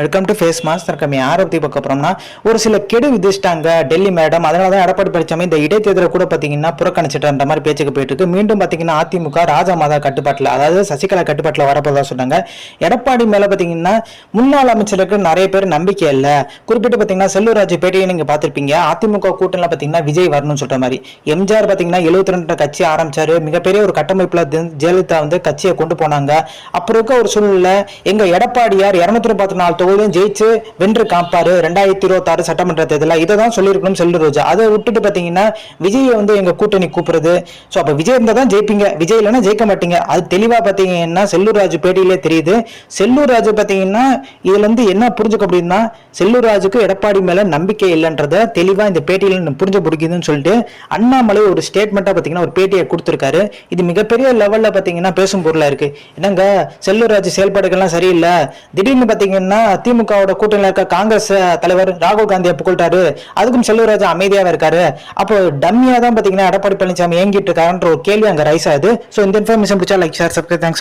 Welcome to face mass நம்ம யாரை பற்றி பார்க்க போகிறோம்னா ஒரு சில கெடு விதிச்சிட்டாங்க டெல்லி மேடம். அதனால தான் எடப்பாடி பழனிசாமி இந்த இடைத்தேர்தலை கூட பார்த்தீங்கன்னா புறக்கணிச்சிட்டன்ற மாதிரி பேச்சுக்கு போயிட்டு இருக்கு. மீண்டும் பார்த்தீங்கன்னா அதிமுக ராஜா மாதா கட்டுப்பாட்டில் அதாவது சசிகலா கட்டுப்பாட்டில் வரப்போதா சொன்னாங்க. எடப்பாடி மேலே பார்த்தீங்கன்னா முன்னாள் அமைச்சருக்கு நிறைய பேர் நம்பிக்கை இல்லை. குறிப்பிட்டு பார்த்தீங்கன்னா செல்லூர் ராஜு பேட்டியை நீங்கள் பார்த்துருப்பீங்க. அதிமுக கூட்டணியில் பார்த்தீங்கன்னா விஜய் வரணும்னு சொல்கிற மாதிரி. எம்ஜிஆர் பார்த்தீங்கன்னா எழுபத்தி ரெண்டு கட்சி ஆரம்பிச்சார். மிகப்பெரிய ஒரு கட்டமைப்பில் ஜெயலலிதா வந்து கட்சியை கொண்டு போனாங்க. அப்புறம் இருக்க ஒரு சூழ்நிலை எங்கள் எடப்பாடியார் இரநூத்தி பத்து நாலு தொகுதியும் ஜெயிச்சு வென்று காப்பாரு. ரெண்டாயிரத்தி இருபத்தாறு சட்டமன்ற தேர்தலில் இதை தான் சொல்லியிருக்கணும் செல்லு ரோஜா. அதை விட்டுட்டு பார்த்தீங்கன்னா விஜயை வந்து எங்கள் கூட்டணி கூப்பிடுறது. ஸோ அப்போ விஜய் இருந்தால் தான் ஜெயிப்பீங்க. விஜய் இல்லைன்னா ஜெயிக்க மாட்டீங்க. அது தெளிவாக பார்த்தீங்கன்னா செல்லூர் ராஜு பேட்டியிலே தெரியுது. செல்லூர் ராஜு பார்த்தீங்கன்னா இதுலேருந்து என்ன புரிஞ்சுக்க அப்படின்னா செல்லூர் ராஜுக்கு எடப்பாடி மேலே நம்பிக்கை இல்லைன்றத தெளிவாக இந்த பேட்டியில் புரிஞ்சு பிடிக்குதுன்னு சொல்லிட்டு அண்ணாமலை ஒரு ஸ்டேட்மெண்ட்டாக பார்த்தீங்கன்னா ஒரு பேட்டியை கொடுத்துருக்காரு. இது மிகப்பெரிய லெவலில் பார்த்தீங்கன்னா பேசும் பொருளாக இருக்குது என்னங்க செல்லூர் ராஜு செயல்பாடுகள்லாம் சரியில்லை. திடீர்னு பார்த்தீங்கன்னா திமுகவோட கூட்டணியில் இருக்க காங்கிரஸ் தலைவர் ராகுல் காந்தியை புகழ்ட்டாரு அதுக்கும் செல்லூர் ராஜா அமைதியாக இருக்காரு. அப்போ டம்மியா தான் பார்த்தீங்கன்னா எடப்பாடி பழனிசாமி ஏங்கிட்டு இருக்காருன்ற ஒரு கேள்வி அங்கே ரைஸ் ஆகுது. ஸோ இந்த இன்ஃபர்மேஷன் பிடிச்சா லைக் ஷேர் சப்ஸ்கிரைப் தேங்க்ஸ்